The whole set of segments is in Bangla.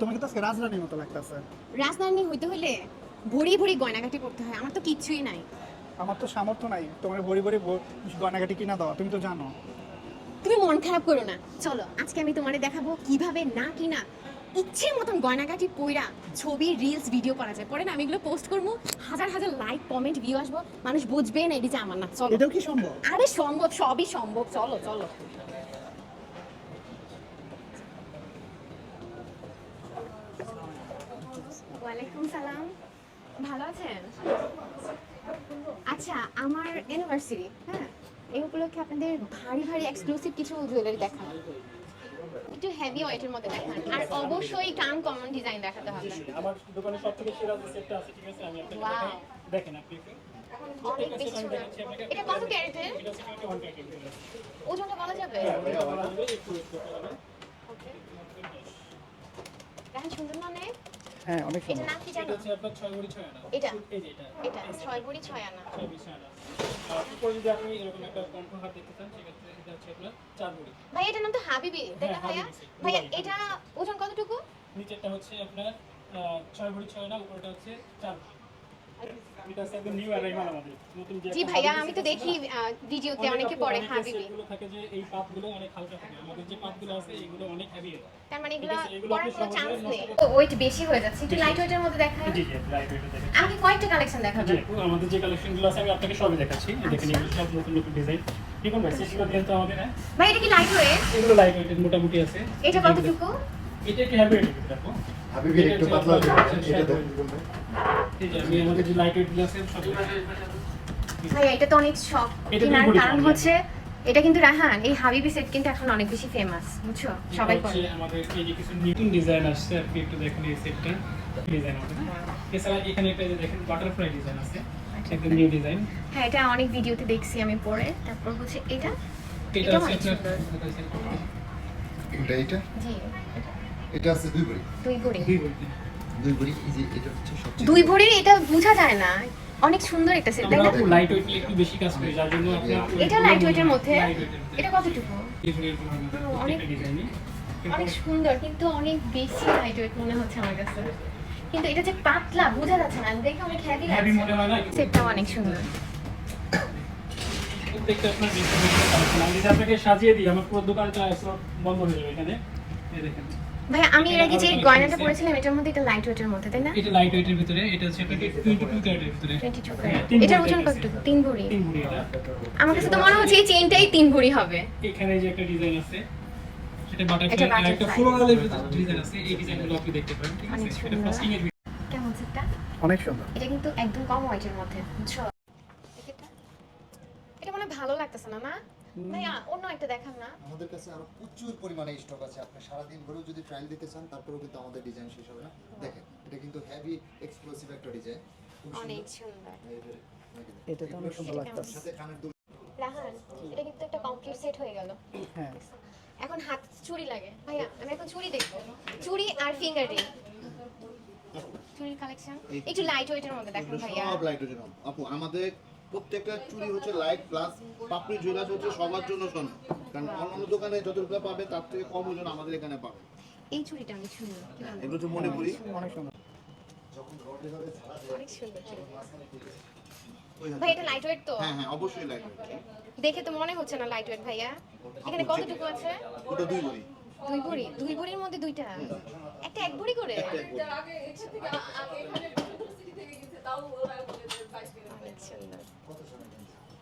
তোমাকে তো আজকে রাজরানীর মতো লাগতেছে। রাজধানী হইতে হলে ভরি ভরি গয়নাগাটি করতে হয় আমার তো কিচ্ছুই নাই। আমার তো সামর্থ্য নাই তোমার ভরি ভরি গয়নাগাটি কিনা দেওয়া তুমি তো জানো। তুমি মন খারাপ করো না। চলো আজকে আমি তোমারে দেখাবো কীভাবে না কিনা ইচ্ছে মতন গয়নাগাটি পইরা ছবি রিলস ভিডিও করা যায়। পরে না আমি এগুলো পোস্ট করব হাজার হাজার লাইক কমেন্ট ভিউ আসব। মানুষ বুঝবে না এটি যে আমার না চলো। এটাও কি সম্ভব? আরে সম্ভব সবই সম্ভব চলো চলো ওয়ালাইকুম সালাম ভালো আছেন আচ্ছা আমার ইউনিভার্সিটি হ্যাঁ এই উপলক্ষে আপনাদের ভারী ভারী এক্সক্লুসিভ কিছু জুয়েলারি দেখান একটু হেভি ওয়েটের মধ্যে দেখান। আর অবশ্যই কাম কমন ডিজাইন দেখাতে হবে। আমার দোকানে সব থেকে সেরা যে সেটটা আছে ঠিক আছে আমি আপনাকে দেখাই। দেখেন আপনি একটু। অনেক বেশি সুন্দর। এটা কত ক্যারেটের? ওজনটা বলা যাবে? ওকে দেখেন সুন্দর মানে হ্যাঁ অনেক এটা সুন্দর নাম কি জানো? এটা? এই যে এটা এটা ছয় বড়ি ছয় আনা উপরে যদি আপনি এরকম একটা কণ্ঠ হাত দেখতে চান সেক্ষেত্রে এটা হচ্ছে আপনার চার ভরি ভাই এটার নাম তো হাবিবি তাই না হ্যাঁ, ভাইয়া? ভাইয়া এটা ওজন কতটুকু? নিচেরটা হচ্ছে আপনার আহ, ছয় ভরি ছয় আনা উপরটা হচ্ছে চার ভরি জি ভাইয়া আমি তো আছে দেখি ভিডিওতে অনেক অনেকে আপু- পরে অনেকের থাকে যে এই পাতগুলো অনেক হালকা থাকে। আমাদের যে পাতগুলো আছে এগুলো অনেক হেভি তার মানে এগুলো আপনি কোনো চান্স নেই। করতে ওয়েট বেশি হয়ে যাচ্ছে একটু। লাইট ওয়েটের মধ্যে দেখায় জি জি লাইট ওয়েটে দেখেন আমাকে কয়েকটা কালেকশন জি দেখাবেন আমাদের যে কালেকশনগুলো আছে আমি আপনাকে সবই দেখাচ্ছি। দেখেন এগুলো সব নতুন নতুন ডিজাইন দেখুন ভাই সেগুলো দেন তো আমাদের হ্যাঁ ভাই এটা কি লাইট ওয়েট এগুলো লাইট ওয়েটের মোটামুটি আছে। এটা কতটুকু? এটা ওয়েটের হাবিবের একটু পাতলা এটা দেখ। যে আমি আমাদের যে আছে এটা তো অনেক শখ। কেনার কারণ হচ্ছে এটা কিন্তু রাহান এই হাবিবি সেট কিন্তু এখন অনেক বেশি ফেমাস বুঝছ? সবাই পরে আমাদের এই যে কিছু নতুন ডিজাইন আসছে আপনি একটু দেখুন এই সেটটা ডিজাইন আমাদের এছাড়া এখানে একটা যে দেখেন বাটারফ্লাই ডিজাইন আছে একদম নিউ ডিজাইন হ্যাঁ এটা অনেক ভিডিওতে দেখছি আমি পরে। তারপর হচ্ছে এটা। এটা অনেক সুন্দর। এটা এটা জি এটা। আছে দুই ভরি দুই ভরি দুই বলতে দুই ভরি যে এটা হচ্ছে সবচেয়ে দুই ভরির এটা বোঝা যায় না। অনেক সুন্দর একটা সেট তাই না লাইট ওয়েট একটু বেশি কাজ করি যার জন্য আপনার এটা লাইট ওয়েটের মধ্যে। এটা কতটুকু? অনেক- অনেক অনেক সুন্দর কিন্তু অনেক বেশি লাইট ওয়েট মনে হচ্ছে আমার কাছে। কিন্তু এটা যে পাতলা বোঝা যাচ্ছে না। দেখে অনেক হেভি হেভি লাগছে। মনে হয় না? সেটটাও অনেক সুন্দর। প্রত্যেকটা আপনার বেশি বেশি কালেকশন আমি যদি আপনাকে সাজিয়ে দিই আমার পুরো দোকানটা বন্ধ হয়ে যাবে এখানে। এই দেখেন। ভাই আমি এর আগে যে গয়নাটা পরেছিলাম এটার মধ্যে এটা লাইট ওয়েটের মধ্যে তাই না? এটা লাইট ওয়েটের ভিতরে এটা হচ্ছে আপনার 22 ক্যারেটের ভিতরে। 22 হ্যাঁ, ক্যারেট এটার ওজন কতটুকু? তিন ভরি। তিন ভরি আমার কাছে তো মনে হচ্ছে এই চেইনটাই তিন ভরি হবে। এখানে যে একটা ডিজাইন আছে সেটা এটা বাটারফ্লাই আর একটা। ফ্লোরালের ডিজাইন আছে এই ডিজাইনগুলো আপনি দেখতে পারেন ঠিক আছে? এটা ফ্রস্টিং এর কেমন সেটটা? অনেক সুন্দর। এটা কিন্তু একদম কম ওয়েটের মধ্যে বুঝছ? এটা এটা মনে হয় ভালো লাগতেছে না না? ভাইয়া অন্য একটা দেখান না। আমাদের কাছে আরও প্রচুর পরিমাণে স্টক আছে। আপনি সারাদিন ধরেও যদি ট্রায়াল দিতে চান তারপরেও কিন্তু আমাদের ডিজাইন শেষ হবে না। দেখেন এটা কিন্তু হেভি একটা ডিজাইন অনেক সুন্দর। এটা তো অনেক সুন্দর লাগতেছে। সাথে কানের দুল। রাহান এটা কিন্তু একটা কমপ্লিট সেট হয়ে গেল। হ্যাঁ। এখন হাত চুড়ি লাগে। ভাইয়া আমি এখন চুড়ি দেখব। চুড়ি আর ফিঙ্গার রিং চুড়ির কালেকশন একটু লাইট ওয়েটের মধ্যে দেখেন ভাইয়া। সব লাইট হচ্ছে আপু আমাদের প্রত্যেকটা চুড়ি হচ্ছে লাইট প্লাস পাপড়ি জুয়েলার্স হচ্ছে সবার জন্য শোন। কারণ অন্য দোকানে যতটুকু পাবে তার থেকে কম ওজন আমাদের এখানে পাবে। এই সুন্দর কি বলব? এগুলো হচ্ছে মণিপুরি। অনেক সুন্দর। অনেক সুন্দর ভাই এটা লাইট ওয়েট তো? হ্যাঁ হ্যাঁ অবশ্যই লাইট দেখে তো মনে হচ্ছে না লাইট ওয়েট ভাইয়া। এখানে কতটুকু আছে? ওটা দুই ভরি দুই ভরি দুই ভরির মধ্যে দুইটা? একটা এক ভরি করে? একটা এক ভরি।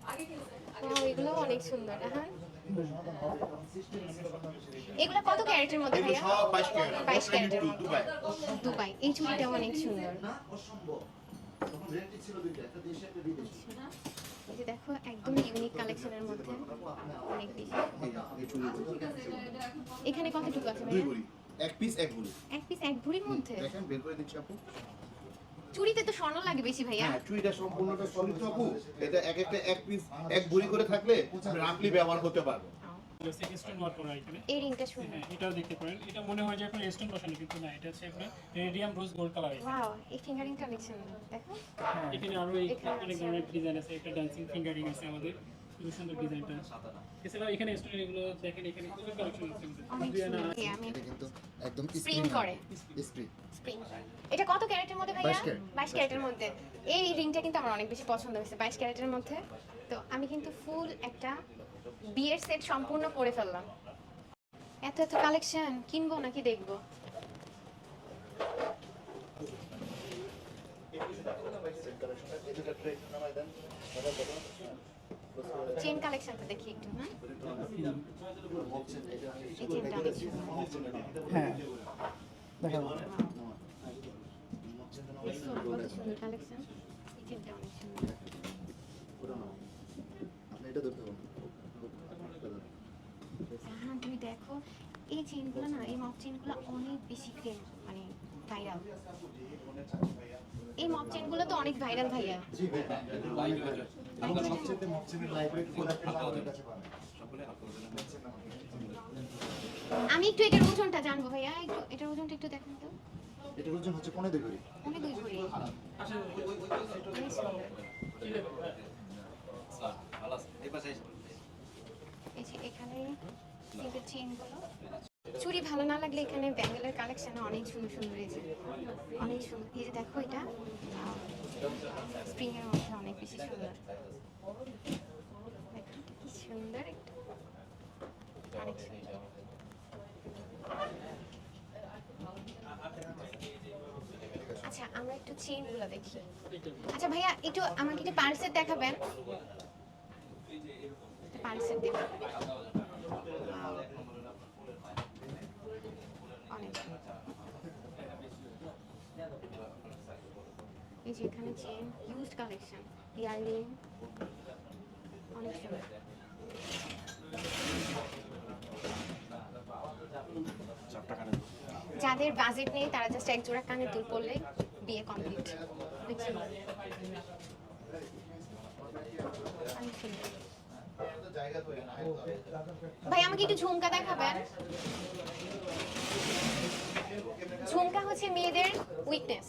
অনেক এগুলো অনেক সুন্দর হ্যাঁ। এগুলো কত ক্যারেটের মধ্যে ভাইয়া? সব বাইশ ক্যারেট। বাইশ ক্যারেটের মধ্যে। দুবাই। দুবাই এই চুড়িটা অনেক সুন্দর। এই যে দেখো একদম ইউনিক কালেকশনের মধ্যে। অনেক বেশি। এখানে কতটুকু আছে ভাইয়া? এক পিস এক ভরি। এক পিস এক ভরির মধ্যে? দেখেন বের করে দিচ্ছি আপু। চুড়িতে তো স্বর্ণ লাগে বেশি ভাইয়া। হ্যাঁ চুড়িটা সম্পূর্ণটা সলিড তো আপু এটা এক একটা এক পিস এক ভরি করে থাকলে রাফলি ব্যবহার করতে এখানে রিংটা সুন্দর হ্যাঁ এটাও দেখতে পারেন। এটা মনে হয় যে আপনার স্টোন বসানো কিন্তু না এটা হচ্ছে আপনার radium rose gold colour wow এই ফিঙ্গারিং কালেকশন দেখো এখানে আরও এই অনেক ধরনের ডিজাইন আছে একটা ডান্সিং ফিঙ্গারিং আছে আমাদের। খুবই সুন্দর ডিজাইনটা। এছাড়াও এখানে স্টুডেন্ট এগুলো দেখেন এখানে প্রচুর কালেকশন আছে। আমাদের। অনেক দুই আনা সুন্দর। এই আমি এটা কিন্তু একদম স্প্রিং করে। স্প্রিং। স্প্রিং। এটা কত ক্যারেটের মধ্যে ভাইয়া? 22 বাইশ ক্যারেটের মধ্যে। এই রিংটা কিন্তু আমার অনেক বেশি পছন্দ হয়েছে বাইশ ক্যারেটের মধ্যে। তো আমি কিন্তু ফুল একটা বিয়ের সেট সম্পূর্ণ করে ফেললাম। এত এত কালেকশন কিনবো নাকি দেখব? চেন কালেকশনটা দেখি একটু হ্যাঁ এই চেনটা অনেক সুন্দর। হ্যাঁ। দেখাবো কত সুন্দর কালেকশন এই চেনটা অনেক সুন্দর। আপনি এটা ধরতে হ্যাঁ তুমি দেখো এই চেনগুলো না এই মক চেনগুলো অনেক বেশি মানে ভাইরাল এই মক চেনগুলো তো অনেক ভাইরাল ভাইয়া। সবচেয়ে লাইব্রেরি কাছে পাবেন আমি একটু এটার ওজনটা জানব ভাইয়া একটু এটার ওজনটা একটু দেখুন তো এটার ওজন হচ্ছে পনেরো দুই ভরি এখানে চেনগুলো চুড়ি ভালো না লাগলে এখানে ব্যাঙ্গেলের কালেকশন অনেক সুন্দর সুন্দর এই অনেক সুন্দর। এই যে দেখো এটা স্প্রিং এর মধ্যে অনেক বেশি সুন্দর। কি সুন্দর একটা সুন্দর। আচ্ছা আমরা একটু চেনগুলো দেখি। আচ্ছা ভাইয়া, একটু আমাকে একটু পার্সেট দেখাবেন। পার্সেট দেখুন এই যে এখানে চেন ইউজড কালেকশন ইয়াররিং অনেক সুন্দর। যাদের বাজেট নেই, তারা জাস্ট এক জোড়া কানে দুল পড়লে বিয়ে কমপ্লিট। ভাই, আমাকে একটু ঝুমকা দেখাবেন? ঝুমকা হচ্ছে মেয়েদের উইকনেস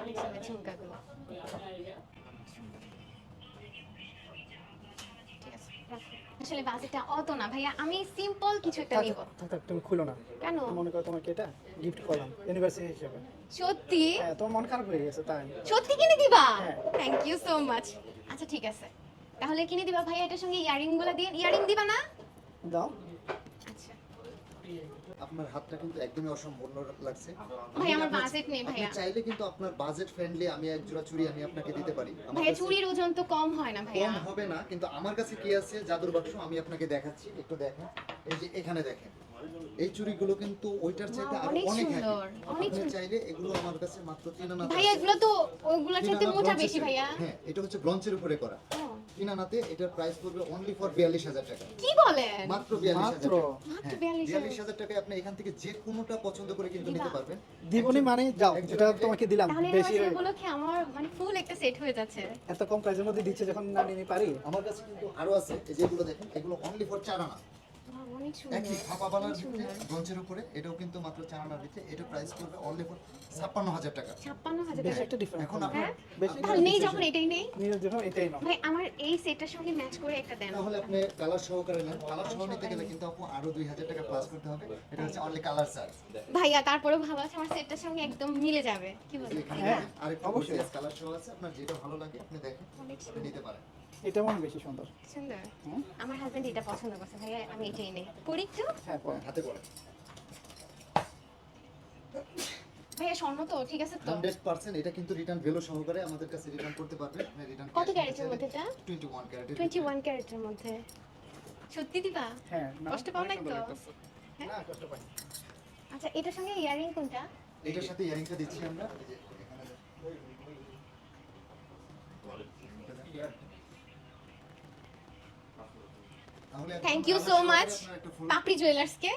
অনেক ঝুমকাগুলো। আসলে বাজেটটা অত না ভাইয়া আমি সিম্পল কিছু একটা নিব। তুমি খুলো না। কেন? মনে করো তোমাকে এটা গিফট করলাম ইউনিভার্সিটি হিসেবে। সত্যি? হ্যাঁ তোমার মন খারাপ হয়ে গেছে তাই। সত্যি কিনে দিবা। থ্যাংক ইউ সো মাচ আচ্ছা ঠিক আছে। তাহলে কিনে দিবা ভাইয়া এটার সঙ্গে ইয়ারিংগুলো দিয়ে ইয়ারিং দিবা না? দাও। আপনার হাতটা কিন্তু একদমই অসম্পূর্ণ লাগছে। ভাই আমার বাজেট নেই আপনি ভাইয়া চাইলে কিন্তু আপনার বাজেট ফ্রেন্ডলি আমি এক জোড়া চুড়ি আমি আপনাকে দিতে পারি। ভাইয়া কাছে ওজন তো কম হয় না ভাইয়া। কম হবে না কিন্তু আমার কাছে কি আছে? জাদুর বাক্স আমি আপনাকে দেখাচ্ছি একটু দেখেন। এই যে এখানে দেখেন। এই চুড়িগুলো কিন্তু ওইটার চাইতে আরও অনেক সুন্দর, অনেক আপনি চাইলে এগুলো আমার কাছে মাত্র তিন আনা ভাইয়া এগুলো তো ওইগুলোর চাইতে মোটা বেশি ভাইয়া। হ্যাঁ এটা হচ্ছে ব্রঞ্চের উপরে করা। আনাতে এটার প্রাইস পড়বে অনলি ফর বিয়াল্লিশ হাজার টাকা। কি বলেন? মাত্র বিয়াল্লিশ হাজার মাত্র? হ্যাঁ, বিয়াল্লিশ হাজার। টাকায় আপনি এখান থেকে যে কোনোটা পছন্দ করে কিন্তু নিতে পারবেন। দিবনি মানে যাও এটা তোমাকে দিলাম তাহলে বেশি কি আমার মানে ফুল একটা সেট হয়ে যাচ্ছে। এত কম প্রাইসের মধ্যে দিচ্ছে যখন না নিতে পারি? আমার কাছে কিন্তু আরও আছে যেগুলো দেখেন এগুলো অনলি ফর চার আনা। একই বানার ভিতরে সুন্দর। উপরে এটাও কিন্তু মাত্র চার আনার ভিতরে এটা প্রাইস অনলি ফর ছাপ্পান্ন হাজার টাকা। ছাপ্পান্ন হাজার টাকা। একটা ডিফারেন্স এখন আপনার বেশি তাহলে নেই যখন এটাই নেই? যখন এটাই নাও। ভাই আমার এই সেটটার সঙ্গে ম্যাচ করে একটা দেন। তাহলে আপনি কালার সহকারে নেন। কালার সহ নিতে গেলে কিন্তু আপু আরও দুই হাজার টাকা প্লাস করতে হবে। এটা হচ্ছে অনলি কালার চার্জ ভাইয়া তারপরেও ভালো আছে আমার সেটটার সঙ্গে একদম মিলে যাবে। কি বলেন? হ্যাঁ, আরেকটা অবশ্যই। কালার সহ আছে আপনার যেটা ভালো লাগে আপনি দেখেন নিতে পারেন। এটা মনে বেশি সুন্দর। সুন্দর? আমার হাজবেন্ড এটা পছন্দ করছে। ভাইয়া আমি এটাই নেই পরি একটু? হ্যাঁ পরে। হাতে পড়ে। ভাইয়া স্বর্ণ তো ঠিক আছে তো? হান্ড্রেড পার্সেন্ট এটা কিন্তু রিটার্ন ভ্যালু সহকারে আমাদের কাছে রিটার্ন করতে আপনি রিটার্ন কত ক্যারেটের মধ্যে এটা টোয়েন্টি ওয়ান ক্যারেটের টোয়েন্টি ওয়ান ক্যারেটের মধ্যে। সত্যি দিবা? হ্যাঁ কষ্ট পাও না তো? হ্যাঁ? না কষ্ট পাই আচ্ছা এটার সঙ্গে ইয়ারিং কোনটা? এটার সাথে ইয়ারিংটা দিচ্ছি আমরা। এই যে এখানে thank you so much Papri জুয়েলার্সকে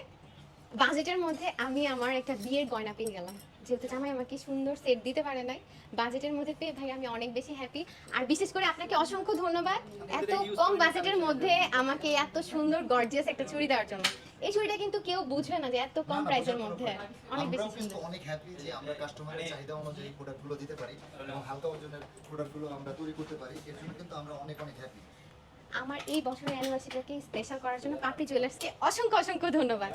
বাজেটের মধ্যে আমি আমার একটা বিয়ের গয়না পেয়ে গেলাম। যেহেতু জামাই আমাকে সুন্দর সেট দিতে পারে নাই বাজেটের মধ্যে পেয়ে ভাই আমি অনেক বেশি হ্যাপি আর বিশেষ করে আপনাকে অসংখ্য ধন্যবাদ এত কম বাজেটের মধ্যে আমাকে এত সুন্দর গর্জিয়াস একটা চুড়ি দেওয়ার জন্য। এই চুড়িটা কিন্তু কেউ বুঝবে না যে এত কম প্রাইসের মধ্যে। অনেক বেশি সুন্দর। অনেক হ্যাপি যে আমরা কাস্টমারের চাহিদা অনুযায়ী প্রোডাক্টগুলো দিতে পারি এবং হালকা ওজনের প্রোডাক্টগুলো আমরা তৈরি করতে পারি এর জন্য কিন্তু আমরা অনেক অনেক হ্যাপি আমার এই বছরের অ্যানিভার্সারিটাকে স্পেশাল করার জন্য পাপড়ি জুয়েলার্সকে অসংখ্য অসংখ্য ধন্যবাদ।